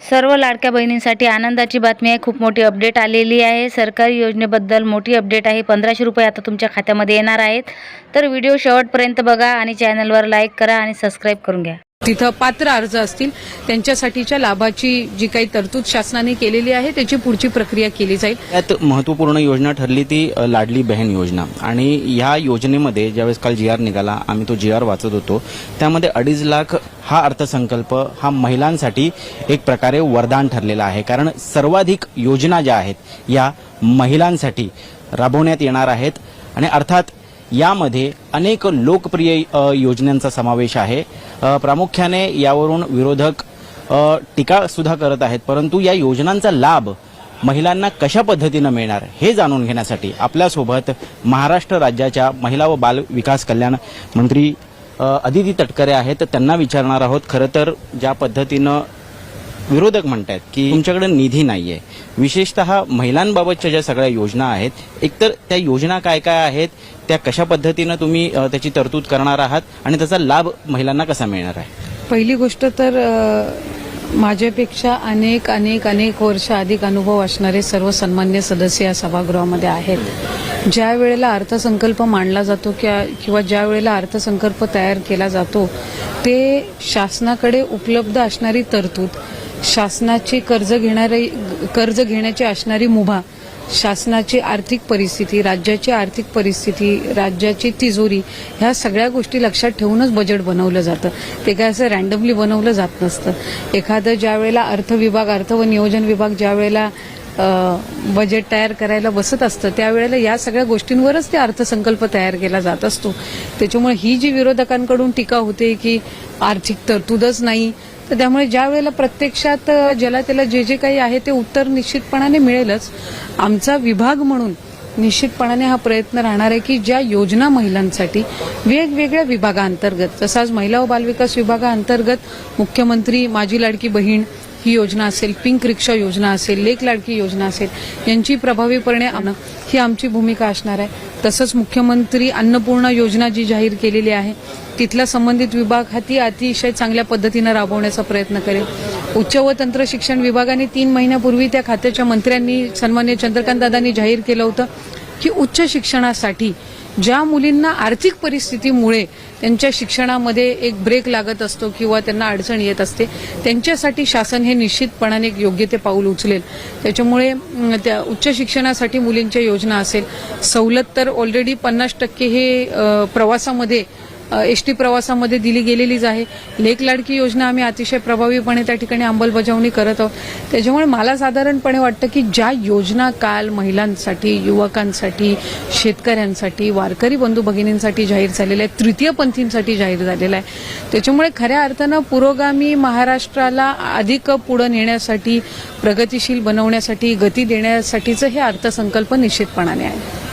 सर्व लाडक्या बहिणींसाठी आनंदाची बातमी आहे. खूप मोठी अपडेट आलेली आहे. सरकारी योजनेबद्दल मोठी अपडेट आहे. पंधराशे रुपये आता तुमच्या खात्यामध्ये येणार आहेत. तर व्हिडिओ शेवटपर्यंत बघा आणि चॅनलवर लाईक करा आणि सबस्क्राईब करून घ्या. तिथं पात्र अर्ज असतील त्यांच्यासाठीच्या लाभाची जी काही तरतूद शासनाने केलेली आहे त्याची पुढची प्रक्रिया केली जाईल. त्यात महत्त्वपूर्ण योजना ठरली ती लाडली बहन योजना. आणि ह्या योजनेमध्ये ज्यावेळेस काल जी आर निघाला आम्ही तो जी आर वाचत होतो त्यामध्ये अडीच लाख हा अर्थसंकल्प हा महिलांसाठी एक प्रकारे वरदान ठरलेला आहे. कारण सर्वाधिक योजना ज्या आहेत या महिलांसाठी राबवण्यात येणार आहेत. आणि अर्थात यामध्ये अनेक लोकप्रिय योजनांचा समावेश आहे. प्रामुख्याने यावरून विरोधक टीकासुद्धा टीका सुद्धा करत आहेत. परंतु या योजनांचा लाभ महिलांना कशा पद्धतीनं मिळणार हे जाणून घेण्यासाठी आपल्यासोबत महाराष्ट्र राज्याच्या महिला व बाल विकास कल्याण मंत्री अदिती तटकरे आहेत. त्यांना विचारणार आहोत. खरं तर ज्या पद्धतीनं विरोधक म्हणतात की तुमच्याकडे निधी नाहीये. विशेषतः महिलांबाबतच्या ज्या सगळ्या योजना आहेत एकतर त्या योजना काय काय आहेत त्या कशा पद्धतीनं तुम्ही त्याची तरतूद करणार आहात आणि त्याचा लाभ महिलांना कसा मिळणार आहे? पहिली गोष्ट तर माझ्यापेक्षा अनेक अनेक अनेक वर्ष अधिक अनुभव असणारे सर्व सन्मान्य सदस्य या सभागृहामध्ये आहेत. ज्या वेळेला अर्थसंकल्प मांडला जातो किंवा ज्या वेळेला अर्थसंकल्प तयार केला जातो ते शासनाकडे उपलब्ध असणारी तरतूद शासनाची कर्ज घेणारी कर्ज घेण्याची असणारी मुभा शासनाची आर्थिक परिस्थिती राज्याची आर्थिक परिस्थिती राज्याची तिजोरी ह्या सगळ्या गोष्टी लक्षात ठेवूनच बजेट बनवलं जातं. ते काय असं रँडमली बनवलं जात नसतं. एखादं ज्या वेळेला अर्थ विभाग अर्थ व नियोजन विभाग ज्या वेळेला बजेट तयार करायला बसत असतं त्यावेळेला या सगळ्या गोष्टींवरच ते अर्थसंकल्प तयार केला जात असतो. त्याच्यामुळे ही जी विरोधकांकडून टीका होते की आर्थिक तरतूदच नाही तर त्यामुळे ज्या वेळेला प्रत्यक्षात ज्याला त्याला जे जे काही आहे ते उत्तर निश्चितपणाने मिळेलच. आमचा विभाग म्हणून निश्चितपणाने हा प्रयत्न राहणार आहे की ज्या योजना महिलांसाठी वेगवेगळ्या विभागांतर्गत जसं आज महिला व बालविकास विभागाअंतर्गत मुख्यमंत्री माझी लाडकी बहीण ही योजना असेल पिंक रिक्षा योजना असेल लेक लाडकी योजना असेल यांची प्रभावीपणे आणणं ही आमची भूमिका असणार आहे. तसंच मुख्यमंत्री अन्नपूर्णा योजना जी जाहीर केलेली आहे तिथला संबंधित विभाग हा ती अतिशय चांगल्या पद्धतीनं राबवण्याचा प्रयत्न करेल. उच्च व तंत्र शिक्षण विभागाने तीन महिन्यापूर्वी त्या खात्याच्या मंत्र्यांनी सन्मान्य चंद्रकांत दादांनी जाहीर केलं होतं की उच्च शिक्षणासाठी ज्या मुलींना आर्थिक परिस्थितीमुळे त्यांच्या शिक्षणामध्ये एक ब्रेक लागत असतो किंवा त्यांना अडचण येत असते त्यांच्यासाठी शासन हे निश्चितपणाने एक योग्य ते पाऊल उचलेल. त्याच्यामुळे त्या उच्च शिक्षणासाठी मुलींच्या योजना असेल सवलत तर ऑलरेडी पन्नास टक्के हे प्रवासामध्ये एस टी प्रवासामध्ये दिली गेलेलीच आहे. लेख लाडकी योजना आम्ही अतिशय प्रभावीपणे त्या ठिकाणी अंमलबजावणी करत आहोत. त्याच्यामुळे मला साधारणपणे वाटतं की ज्या योजना काल महिलांसाठी युवकांसाठी शेतकऱ्यांसाठी वारकरी बंधू भगिनींसाठी जाहीर झालेल्या आहेत तृतीयपंथींसाठी जाहीर झालेला आहे त्याच्यामुळे खऱ्या अर्थानं पुरोगामी महाराष्ट्राला अधिक पुढं नेण्यासाठी प्रगतिशील बनवण्यासाठी गती देण्यासाठीचं हे अर्थसंकल्प निश्चितपणाने आहे.